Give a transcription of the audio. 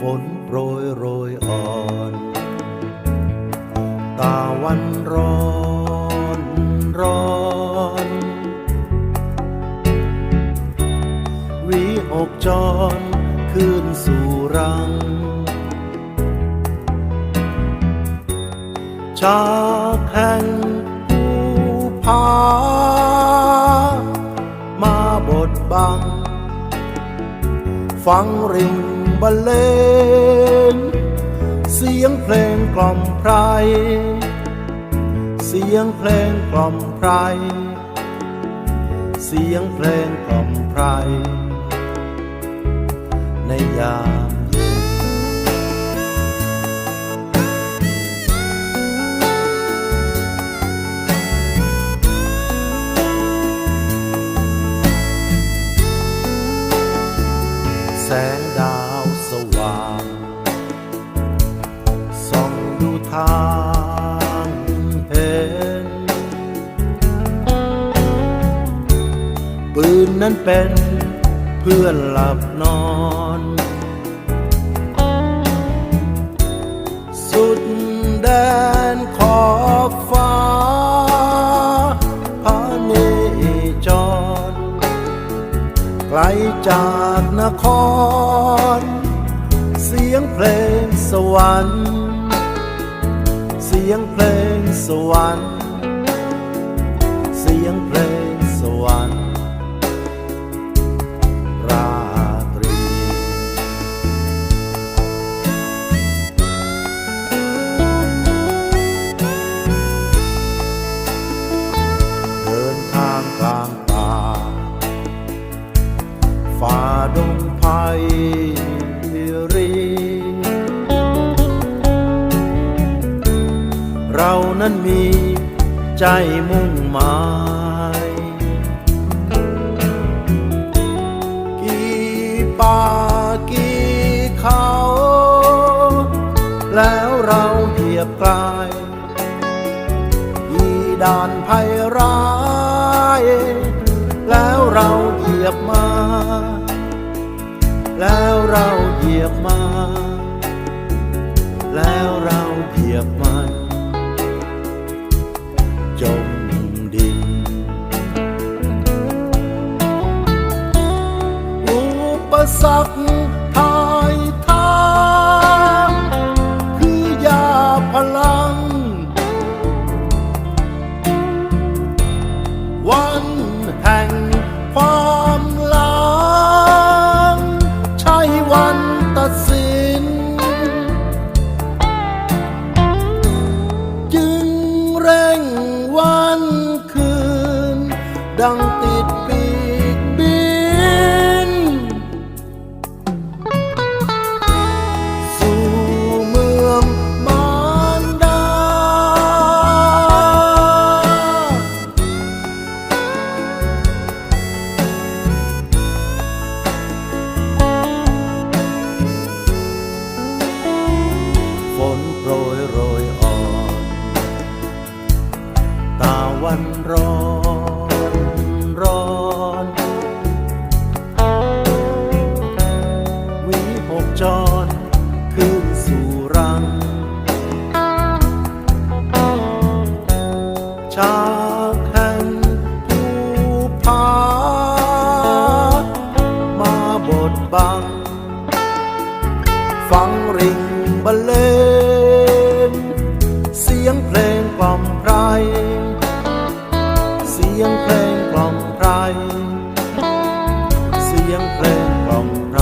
ฝน โรยโรยอ่อน ตาวันร้อนร้อนวีอกจรคืนสู่รัง จากแห่งภูผามาบดบัง ฟังริง บรรเลง เสียงเพลงกล่อมไพร เสียงเพลงกล่อมไพร เสียงเพลงกล่อมไพร ในยาม วสว่างส่องดูทางเห็น ปืนนั้นเป็นเพื่อนหลับนอน สุดแดนขอบฟ้าพาเนจรไกลจากนคร เพลงสวรรค์ เสียงเพลงสวรรค์ เสียงเพลงสวรรค์ราตรี เดินทางกลางป่าฝ่าดงไผ่รี นั้นมีใจมุ่งหมายกี่ป่ากี่เขา แล้วเราเหยียบกลายกี่ด่านภัยร้าย แล้วเราเหยียบมา แล้วเราเหยียบมา แล้วเราเหยียบมัน จมดิน อุปสรรค ดังติด จากแห่งภูผามาบดบัง ฟังริ่งบเลงเสียงเพลงกล่อมไพรเสียงเพลงกล่อมไพรเสียงเพลงกล่อมไพร